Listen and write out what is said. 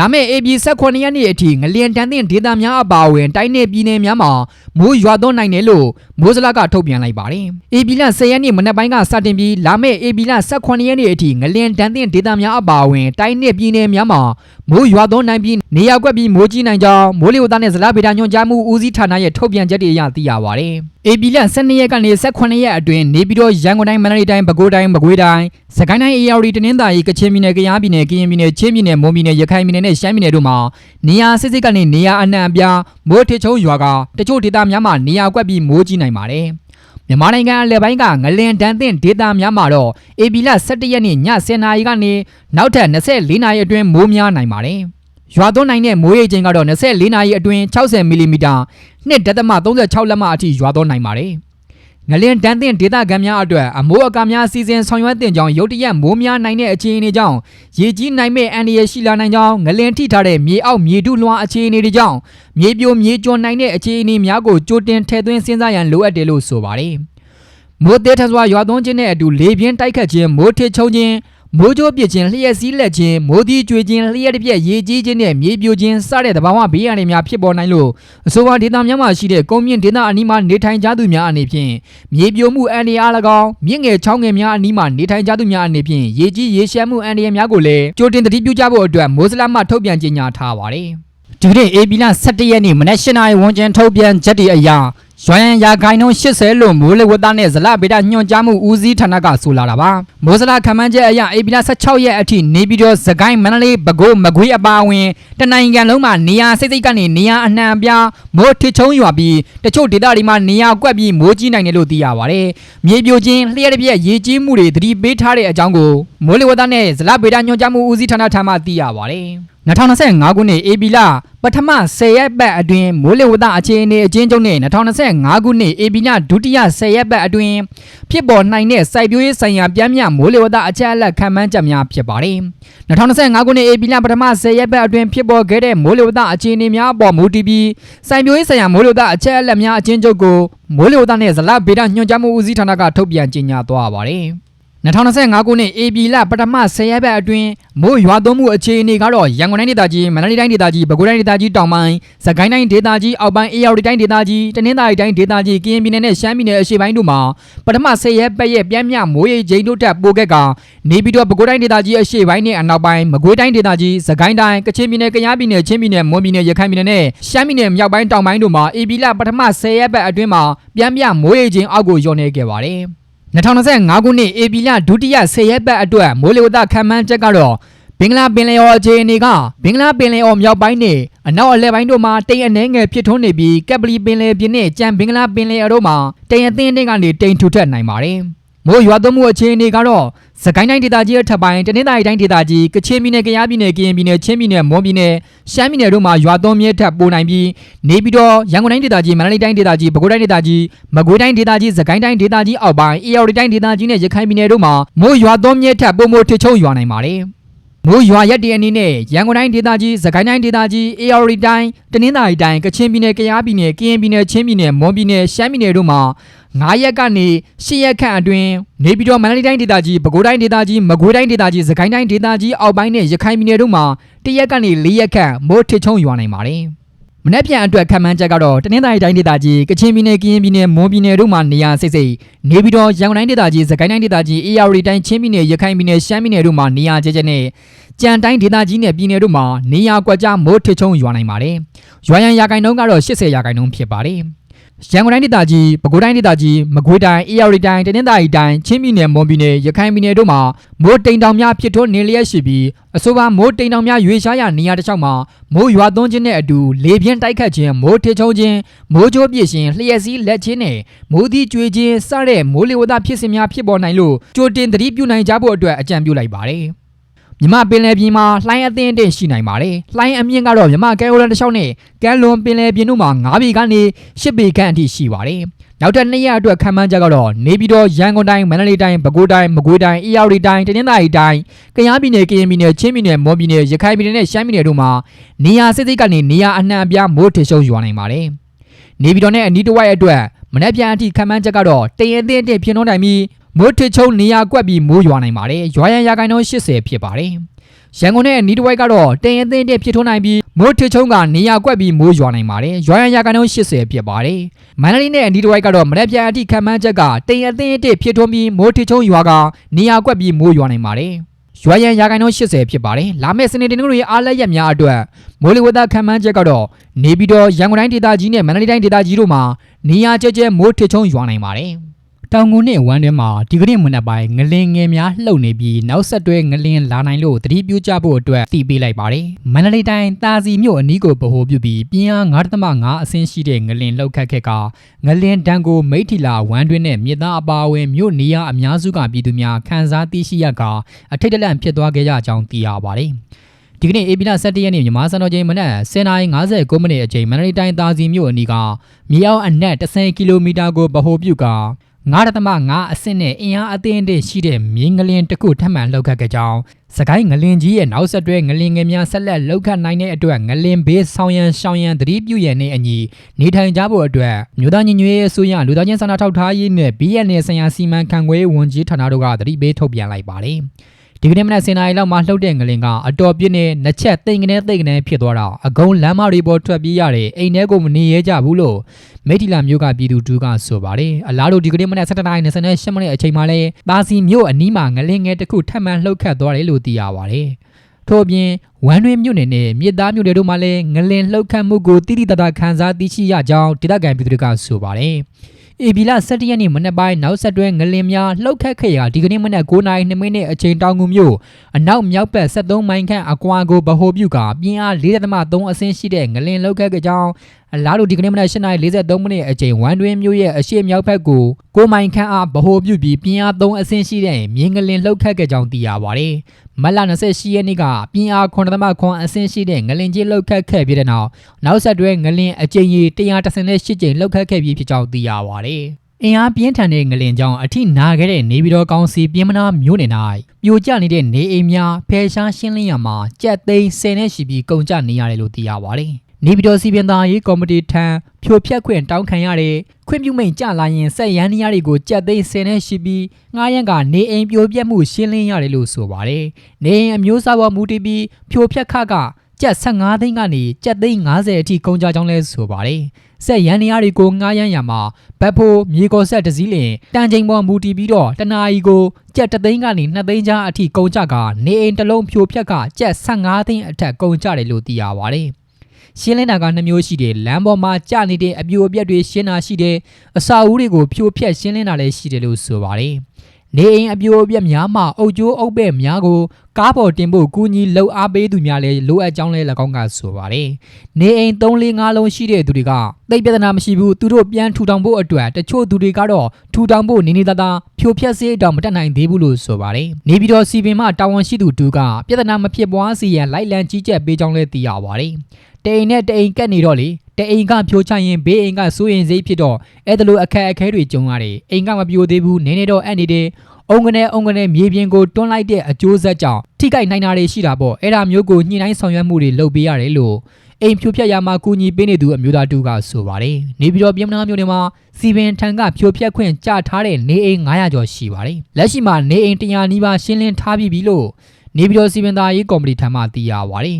လာမယ့် AB 18ရက်နေ့အထိငလျင်တန်းတဲ့ဒေသများအပါအဝင်တိုင်းနယ်ပြည်နယ်များမှာမိုးရွာသွန်းနိုင်တယ်လို့မိုးစလကထုတ်ပြန်လိုက်ပါတယ်။ AB လ10ရက်နေ့မနက်ပိုင်းကစတင်ပြီးလာမယ့် AB လ18ရက်နေ့အထိငလျင်တန်းတဲ့ဒေသများအပါအဝင်တိုင်းနယ်ပြည်နယ်များမှာမိုးရွာသွန်းနိုင်ပြီးနေရာကွက်ပြီးမိုးကြီးနိုင်ကြောင်းမိုးလေဝသနဲ့ဇလဗေဒညွှန်ကြားမှုဦးစီးဌာနရဲ့ထုတ်ပြန်ချက်တွေအရသိရပါတယ်။ AB လ12ရက်ကနေ18ရက်အတွင်းနေပြည်တော်ရန်ကုန်တိုင်းမန္တလေးတိုင်းပဲခူးတိုင်းမကွေးတိုင်းစကိုင်းတိုင်းအေရဝတီတနင်္သာရီကချင်ပြည်နယ်ကယားပြည်နယ်ကရင်ပြည်နယ်ချင်းပြည်နယ်မွန်ပြည်နယ်ရခိုင်ပြည်နယ်နဲ့ရှမ်းပြည်နယ်တို့မှာနေရာစစ်စစ်ကနေနေရာအနှံ့အပြားမိုးထစ်ချုံရွာကတချို့ဒေသများမှာနေရာကွက်ပြီးမိုးကြီးနိုင်ပါတယ်။မြန်မာနိုင်ငံအလယ်ပိုင်းကငလင်တန်းတင်ဒေသများမှာတော့ AB လ17ရက်နေ့ည10:00နာရီကနေနောက်ထပ်24နာရီအတွင်းမိုးများနိုင်ပါတယ်။ ရွာသွန်းနိုင်တဲ့မိုးရေချိန်ကတော့24နာရီအတွင်း60မီလီမီတာ2.36လက်မအထိရွာသွန်းနိုင်ပါတယ်။ငလင်တန်းတင်ဒေသခံများအတွက်အမိုးအကာများစီစဉ်ဆောင်ရွက်တင်ကြောင်းရုတ်တရက်မိုးများနိုင်တဲ့အခြေအနေကြောင့်ရေကြီးနိုင်မဲ့အန္တရာယ်ရှိလာနိုင်ကြောင်းငလင်ထိထားတဲ့မြေအောက်မြေထုလွှာအခြေအနေတွေကြောင့်မြေပြိုမြေကျွံနိုင်တဲ့အခြေအနေများကိုကြိုတင်ထည့်သွင်းစဉ်းစားရန်လိုအပ်တယ်လို့ဆိုပါတယ်။မိုးသေးထစွာရွာသွန်းခြင်းနဲ့အတူလေပြင်းတိုက်ခတ်ခြင်းမိုးထစ်ချုံခြင်း မိုးကြိုးပစ်ခြင်းလျှက်စည်းလက်ခြင်းမိုးသီးကျွေခြင်းလျှက်တစ်ပြက်ရေကြီးခြင်းနဲ့မြေပြိုခြင်းစတဲ့သဘာဝဘေးအန္တရာယ်များဖြစ်ပေါ်နိုင်လို့အဆိုပါဒေသများမှာရှိတဲ့ကုန်းမြင့်ဒေသအနီးမှာနေထိုင်ကြသူများအနေဖြင့်မြေပြိုမှုအန္တရာယ်အား၎င်းမြင့်ငယ်ချောင်းငယ်များအနီးမှာနေထိုင်ကြသူများအနေဖြင့်ရေကြီးရေရှမ်းမှုအန္တရာယ်များကိုလည်းကြိုတင်သတိပြုကြဖို့အတွက်မိုးစလမှထုတ်ပြန်ကြေညာထားပါတယ်ဒီကနေ့ AB လ17ရက်နေ့မနက်၈နာရီဝန်းကျင်ထုတ်ပြန်ချက်တွေအရ ရွှန်ရာခိုင်နှုန်း80လို့မိုးလေဝသနဲ့ဇလဗေဒညွှန်ကြားမှုဦးစီးဌာနကဆိုလာတာပါမိုးစလခံမှန်းချက်အရအေပီလာ16ရက်အထိနေပြည်တော်စကိုင်းမန္တလေးပဲခူးမကွေးအပါအဝင်တနိုင်ငံလုံးမှာနေရာစိတ်စိတ်ကနေနေရာအနှံ့အပြားမိုးထစ်ချုံရွာပြီးတချို့ဒေသတွေမှာနေရာကွက်ပြီးမိုးကြီးနိုင်တယ်လို့သိရပါတယ်မြေပြိုခြင်းလျှက်တစ်ပြက်ရေကြီးမှုတွေသတိပေးထားတဲ့အကြောင်းကိုမိုးလေဝသနဲ့ဇလဗေဒညွှန်ကြားမှုဦးစီးဌာနထံမှသိရပါတယ် 2025ခုနှစ်ဧပြီလပထမ10ရက်ပတ်အတွင်းမိုးလေဝသအခြေအနေအကျဉ်းချုပ်နဲ့2025ခုနှစ်ဧပြီလဒုတိယ10ရက်ပတ်အတွင်းဖြစ်ပေါ်နိုင်တဲ့စိုက်ပျိုးရေးဆိုင်ရာပြင်းပြမိုးလေဝသအချက်အလက်ခံမှန်းချက်များဖြစ်ပါတယ်။2025ခုနှစ်ဧပြီလပထမ10ရက်ပတ်အတွင်းဖြစ်ပေါ်ခဲ့တဲ့မိုးလေဝသအခြေအနေများအပေါ်မူတည်ပြီးစိုက်ပျိုးရေးဆိုင်ရာမိုးလေဝသအချက်အလက်များအကျဉ်းချုပ်ကိုမိုးလေဝသနဲ့ဇလဗေဒညွှန်ကြားမှုဦးစီးဌာနကထုတ်ပြန်ကြေညာသွားပါတယ်။ 2025ခုနှစ်ဧပြီလပထမ10ရက်ပတ်အတွင်းမိုးရွာသွန်းမှုအခြေအနေကတော့ရန်ကုန်တိုင်းဒေသကြီးမန္တလေးတိုင်းဒေသကြီးပဲခူးတိုင်းဒေသကြီးတောင်ပိုင်းစကိုင်းတိုင်းဒေသကြီးအောက်ပိုင်းအေရဝတီတိုင်းဒေသကြီးတနင်္သာရီတိုင်းဒေသကြီးကရင်ပြည်နယ်နဲ့ရှမ်းပြည်နယ်အရှေ့ပိုင်းတို့မှာပထမ10ရက်ပတ်ရဲ့ပြန်မြမိုးရေချိန်တို့တက်ပိုကက်ကနေပြည်တော်ပဲခူးတိုင်းဒေသကြီးအရှေ့ပိုင်းနဲ့အနောက်ပိုင်းမကွေးတိုင်းဒေသကြီးစကိုင်းတိုင်းကချင်ပြည်နယ်ကယားပြည်နယ်ချင်းပြည်နယ်မွန်ပြည်နယ်ရခိုင်ပြည်နယ်နဲ့ရှမ်းပြည်နယ်မြောက်ပိုင်းတောင်ပိုင်းတို့မှာဧပြီလပထမ10ရက်ပတ်အတွင်းမှာပြန်မြမိုးရေချိန်အောက်ကိုလျော့နေခဲ့ပါတယ် 2025ခုနှစ်ဧပြီလဒုတိယ10ရက်ပတ်အတွက်မိုးလေဝသခန့်မှန်းချက်ကတော့ဘင်္ဂလားပင်လယ်အော်အခြေအနေကဘင်္ဂလားပင်လယ်အော်မြောက်ပိုင်းနဲ့အနောက်အလယ်ပိုင်းတို့မှာတိမ်အနှဲငယ်ဖြစ်ထွန်းနေပြီးကက်ပလီပင်လယ်ပြင်နဲ့ကြံဘင်္ဂလားပင်လယ်အော်တို့မှာတိမ်အသင်းတွေကနေတိမ်ထူထပ်နိုင်ပါတယ်။ မိုးရွာသွန်းမှုအခြေအနေကတော့စကိုင်းတိုင်းဒေသကြီးအထက်ပိုင်းတနင်္သာရီတိုင်းဒေသကြီးကချင်ပြည်နယ်ကယားပြည်နယ်ကရင်ပြည်နယ်ချင်းပြည်နယ်မွန်ပြည်နယ်ရှမ်းပြည်နယ်တို့မှာရွာသွန်းမြဲထပ်ပိုနိုင်ပြီးနေပြည်တော်ရန်ကုန်တိုင်းဒေသကြီးမန္တလေးတိုင်းဒေသကြီးပဲခူးတိုင်းဒေသကြီးမကွေးတိုင်းဒေသကြီးစကိုင်းတိုင်းဒေသကြီးအောက်ပိုင်းအေရဝတီတိုင်းဒေသကြီးနဲ့ရခိုင်ပြည်နယ်တို့မှာမိုးရွာသွန်းမြဲထပ်ပုံမိုထချုံရွာနိုင်ပါတယ် မိုးရွာရက်တည်အနေနဲ့ရန်ကုန်တိုင်းဒေသကြီးစကိုင်းတိုင်းဒေသကြီးအေရဝတီတိုင်းတနင်္သာရီတိုင်းကချင်ပြည်နယ်ကယားပြည်နယ်ကရင်ပြည်နယ်ချင်းပြည်နယ်မွန်ပြည်နယ်ရှမ်းပြည်နယ်တို့မှာ9ရက်ကနေ10ရက်ခန့်အတွင်းနေပြည်တော်မန္တလေးတိုင်းဒေသကြီးပဲခူးတိုင်းဒေသကြီးမကွေးတိုင်းဒေသကြီးစကိုင်းတိုင်းဒေသကြီးအောက်ပိုင်းနဲ့ရခိုင်ပြည်နယ်တို့မှာ1ရက်ကနေ4ရက်ခန့်မိုးထစ်ချုံရွာနိုင်ပါတယ်။ မနေ့ပြန်အတွက်ခံမှန်းချက်ကတော့တနင်္သာရီတိုင်းဒေသကြီးကချင်ပြည်နယ်ကရင်ပြည်နယ်မွန်ပြည်နယ်တို့မှာနေရာစိတ်စိတ်နေပြည်တော်ရန်ကုန်တိုင်းဒေသကြီးစကိုင်းတိုင်းဒေသကြီးအေရဝတီတိုင်းချင်းပြည်နယ်ရခိုင်ပြည်နယ်ရှမ်းပြည်နယ်တို့မှာနေရာကျကျနဲ့ကြံတိုင်းဒေသကြီးနဲ့ပြည်နယ်တို့မှာနေရာကွက်ကြားမိုးထစ်ချုံရွာနိုင်ပါတယ်။ရွာရန်ရာခိုင်နှုန်းကတော့80ရာခိုင်နှုန်းဖြစ်ပါတယ်။ ရန်ကုန်တိုင်းဒေသကြီးပဲခူးတိုင်းဒေသကြီးမကွေးတိုင်းအေရဝတီတိုင်းတနင်္သာရီတိုင်းချင်းပြည်နယ်မွန်ပြည်နယ်ရခိုင်ပြည်နယ်တို့မှာမိုးတိမ်တောင်များဖြစ်ထွန်းနေလျက်ရှိပြီးအဆိုပါမိုးတိမ်တောင်များရွေရှားရာနေရာတစ်လျှောက်မှာမိုးရွာသွန်းခြင်းနဲ့အတူလေပြင်းတိုက်ခတ်ခြင်းမိုးထချုံခြင်းမိုးကြိုးပြည့်ခြင်းလျှက်စည်းလက်ခြင်းနဲ့မိုးသီးကျွေခြင်းစတဲ့မိုးလေဝသဖြစ်စဉ်များဖြစ်ပေါ်နိုင်လို့ကြိုတင်သတိပြုနိုင်ကြဖို့အတွက်အကြံပြုလိုက်ပါတယ်။ မြမပင်လယ်ပြင်မှာလှိုင်းအသင်းအသင့်ရှိနိုင်ပါတယ်။လှိုင်းအမြင့်ကတော့မြမကဲရိုလန်တစ်လျှောက်နဲ့ကဲလွန်ပင်လယ်ပြင်တို့မှာ9ပေကနေ10ပေခန့်အထိရှိပါတယ်။နောက်ထပ်နှစ်ရက်အတွက်ခံမှန်းချက်ကတော့နေပြည်တော်ရန်ကုန်တိုင်းမန္တလေးတိုင်းပဲခူးတိုင်းမကွေးတိုင်းအေရဝတီတိုင်းတနင်္သာရီတိုင်းကယားပြည်နယ်ကရင်ပြည်နယ်ချင်းပြည်နယ်မွန်ပြည်နယ်ရခိုင်ပြည်နယ်နဲ့ရှမ်းပြည်နယ်တို့မှာနေရာစစ်စစ်ကနေနေရာအနှံ့အပြားမိုးထရှုံရွာနိုင်ပါတယ်။နေပြည်တော်နဲ့အနီးတစ်ဝိုက်အတွက်မနေ့ပြန်အထိခံမှန်းချက်ကတော့တရင်အသင်းအသင့်ဖြစ်နှုံးနိုင်ပြီး မိုးထချုံနေရာကွက်ပြီးမိုးရွာနိုင်ပါတယ်။ရွာရန်ရာခိုင်နှုန်း80ဖြစ်ပါတယ်။ရန်ကုန်နဲ့နီးတစ်ဝိုက်ကတော့တင်ရင်တင်တဲ့ဖြစ်ထွန်းနိုင်ပြီးမိုးထချုံကနေရာကွက်ပြီးမိုးရွာနိုင်ပါတယ်ရွာရန်ရာကန်တော့80ဖြစ်ပါတယ်မန္တလေးနဲ့နီးတစ်ဝိုက်ကတော့မရက်ပြန်အထိခံမှန်းချက်ကတင်ရင်တင်တဲ့ဖြစ်ထွန်းပြီးမိုးထချုံရွာကနေရာကွက်ပြီးမိုးရွာနိုင်ပါတယ်ရွာရန်ရာကန်တော့80ဖြစ်ပါတယ်လာမယ့်စနေတင်တို့ရဲ့အားလက်ရက်များအတွက်မိုးလေဝသခံမှန်းချက်ကတော့နေပြီးတော့ရန်ကုန်တိုင်းဒေသကြီးနဲ့မန္တလေးတိုင်းဒေသကြီးတို့မှာနေရာကျကျမိုးထချုံရွာနိုင်ပါတယ် တောင်ကုန်နဲ့ဝမ်းတွင်းမှာဒီကနေ့မနက်ပိုင်းငလင်ငယ်များလှုပ်နေပြီးနောက်ဆက်တွဲငလင်လာနိုင်လို့သတိပြုကြဖို့အတွက်တည်ပေးလိုက်ပါတယ်။မန္တလေးတိုင်းတာစီမြို့အနီးကိုဗဟိုပြုပြီးပြင်းအား9.5အဆင့်ရှိတဲ့ငလင်လှုပ်ခတ်ခဲ့ကငလင်တန်းကိုမိထီလာဝမ်းတွင်းနဲ့မြေသားအပါအဝင်မြို့နေရအများစုကပြည်သူများခန်းစားသိရှိရကအထိတ်တလန့်ဖြစ်သွားခဲ့ကြကြောင်းသိရပါတယ်။ဒီကနေ့အေပီလာ17ရက်နေ့မြန်မာစံတော်ချိန်မနက်10:59မိနစ်အချိန်မန္တလေးတိုင်းတာစီမြို့အနီးကမြေအောက်အနက်10ကီလိုမီတာကိုဗဟိုပြုကာ 9.5အဆင့်နဲ့အင်အားအသင်းအင့်ရှိတဲ့မြင်းငလင်တစ်ခုထပ်မံလှုပ်ခတ်ကြကြောင်းစကိုင်းငလင်ကြီးရဲ့နောက်ဆက်တွဲငလင်ငယ်များဆက်လက်လှုပ်ခတ်နိုင်တဲ့အတွက်ငလင်ဘေးဆောင်ရန်ရှောင်းရန်သတိပြုရန်နဲ့အညီနေထိုင်ကြဖို့အတွက်မြို့သားညီညွတ်ရေးအစိုးရလူသားချင်းစာနာထောက်ထားရေးနဲ့ BNN ဆိုင်ရာစီမံခန့်ခွဲရေးဝန်ကြီးဌာနတို့ကသတိပေးထုတ်ပြန်လိုက်ပါတယ် ဒီကနေ့မနက်7:00နာရီလောက်မှာလှုပ်တဲ့ငလင်ကအတော်ပြင်းနဲ့နှစ်ချက်တိမ်ကနေတိမ်ကနေဖြစ်သွားတာအကုန်းလမ်းမတွေပေါ်ထွက်ပြေးရတယ်အိမ်ထဲကိုမနေရဲကြဘူးလို့မိထီလာမျိုးကပြည်သူတူကဆိုပါတယ်အလားတူဒီကနေ့မနက်7:28မိနစ်အချိန်မှာလဲတာစီမျိုးအနီးမှာငလင်းငယ်တစ်ခုထပ်မံလှုပ်ခတ်သွားတယ်လို့သိရပါတယ်ထို့အပြင်ဝမ်းတွင်မြို့နယ်နဲ့မြစ်သားမြို့နယ်တို့မှာလည်းငလင်လှုပ်ခတ်မှုကိုတိတိတတ်တာခန်းစားသိရှိရကြောင်းဒေသခံပြည်သူတွေကဆိုပါတယ် အေဘီလာ17ရက်နေ့မနက်ပိုင်းနောက်ဆက်တွဲငလင်များလှုပ်ခတ်ခဲ့ရာဒီကနေ့မနက်9:02မိနစ်အချိန်တောင်ကူမြို့အနောက်မြောက်ဘက်73မိုင်ခန့်အကွာကိုဗဟိုပြုကပြင်းအား4.3အဆင့်ရှိတဲ့ငလင်လှုပ်ခတ်ခဲ့ကြောင်း အလားတူဒီကနေ့မနက်8:43မိနစ်အချိန်ဝမ်တွင်းမြို့ရဲ့အရှိမြောက်ဘက်ကိုကိုမိုင်ခန့်အားဗဟိုပြုပြီးပြင်းအား3အဆင့်ရှိတဲ့မြင်းကလင်လှုပ်ခတ်ခဲ့ကြောင်းသိရပါတယ်။မတ်လ28ရက်နေ့ကပြင်းအား9.9အဆင့်ရှိတဲ့ငလင်ကြီးလှုပ်ခတ်ခဲ့ပြီးတဲ့နောက်နောက်ဆက်တွဲငလင်အကြိမ်ကြီး138ကြိမ်လှုပ်ခတ်ခဲ့ပြီးဖြစ်ကြောင်းသိရပါတယ်။အင်အားပြင်းထန်တဲ့ငလင်ကြောင့်အထိနာခဲ့တဲ့နေပြည်တော်ကောင်စီပြင်းမနာမြို့နယ်၌ပြိုကျနေတဲ့နေအိမ်များဖယ်ရှားရှင်းလင်းရမှာကြက်သိန်း10နဲ့ရှိပြီးကုန်ကျနေရတယ်လို့သိရပါတယ်။ နေပြည်တော်စီပင်သားရေးကော်မတီထံဖြိုဖျက်ခွင့်တောင်းခံရတဲ့ခွင့်ပြုမိန်ကြလာရင်စက်ရန်နီးယားတွေကိုကြက်သိန်း10နဲ့ရှိပြီးငှားရန်ကနေအိမ်ပြိုပြက်မှုရှင်းလင်းရတယ်လို့ဆိုပါတယ်။နေအိမ်အမျိုးအစားပေါ်မူတည်ပြီးဖြိုဖျက်ခကကြက်15သိန်းကနေကြက်သိန်း50အထိကုန်ကြကြောင်းလဲဆိုပါတယ်။စက်ရန်နီးယားတွေကိုငှားရန်ရမှာဘတ်ဖိုးမြေကော်ဆက်တစ်စည်းလင်တန်ချိန်ပေါ်မူတည်ပြီးတော့တနာရီကိုကြက်3သိန်းကနေ2သိန်းကြားအထိကုန်ကြကနေအိမ်တစ်လုံးဖြိုဖျက်ကကြက်15သိန်းအထက်ကုန်ကြတယ်လို့သိရပါတယ်။ ရှင်းလင်းတာကနှစ်မျိုးရှိတယ်လမ်းပေါ်မှာကျနေတဲ့အပြိုအပြက်တွေရှင်းတာရှိတယ်အစာအုပ်တွေကိုဖြိုဖျက်ရှင်းလင်းတာလည်းရှိတယ်လို့ဆိုပါတယ်နေအိမ်အပြိုအပြက်များမှအုပ်ကျိုးအုပ်ပဲ့များကို ကားပေါ်တင်ဖို့ကူညီလှုပ်အားပေးသူများလည်းလိုအပ်ကြောင်းလည်း၎င်းကဆိုပါတယ်နေအိမ်3 4 5လုံးရှိတဲ့သူတွေကသိပ်ပြဿနာမရှိဘူးသူတို့ပြန်ထူထောင်ဖို့အတွက်တချို့သူတွေကတော့ထူထောင်ဖို့နေနေသားသားဖြိုဖျက်စေးတောင်မတက်နိုင်သေးဘူးလို့ဆိုပါတယ်နေပြည်တော်စီပင်မှတာဝန်ရှိသူတူကပြဿနာမဖြစ်ပွားစေရန်လိုက်လံကြီးကြပ်ပေးကြောင်းလည်းသိရပါတယ်တအိမ်နဲ့တအိမ်ကတ်နေတော့လေတအိမ်ကဖြိုချရင်ဘေးအိမ်ကစိုးရင်စိတ်ဖြစ်တော့အဲ့ဒါလိုအခက်အခဲတွေကြုံရတယ်အိမ်ကမပြိုသေးဘူးနည်းနည်းတော့အပ်နေတယ် အုံကနေအုံကနေမြေပြင်ကိုတွန်းလိုက်တဲ့အကျိုးဆက်ကြောင့်ထိခိုက်နိုင်တာတွေရှိတာပေါ့အဲ့ဒါမျိုးကိုညှိနှိုင်းဆောင်ရွက်မှုတွေလုပ်ပေးရတယ်လို့အိမ်ဖြိုဖျက်ရမှာကူညီပေးနေသူအမျိုးသားတူကဆိုပါတယ်နေပြည်တော်ပြည်မနာမြို့နယ်မှာစီပင်ထံကဖြိုဖျက်ခွင့်ကြားထားတဲ့နေအိမ်900ကျော်ရှိပါတယ်လက်ရှိမှာနေအိမ်100နီးပါးရှင်းလင်းထားပြီးပြီလို့နေပြည်တော်စီပင်သားရေးကော်မတီထံမှသိရပါတယ်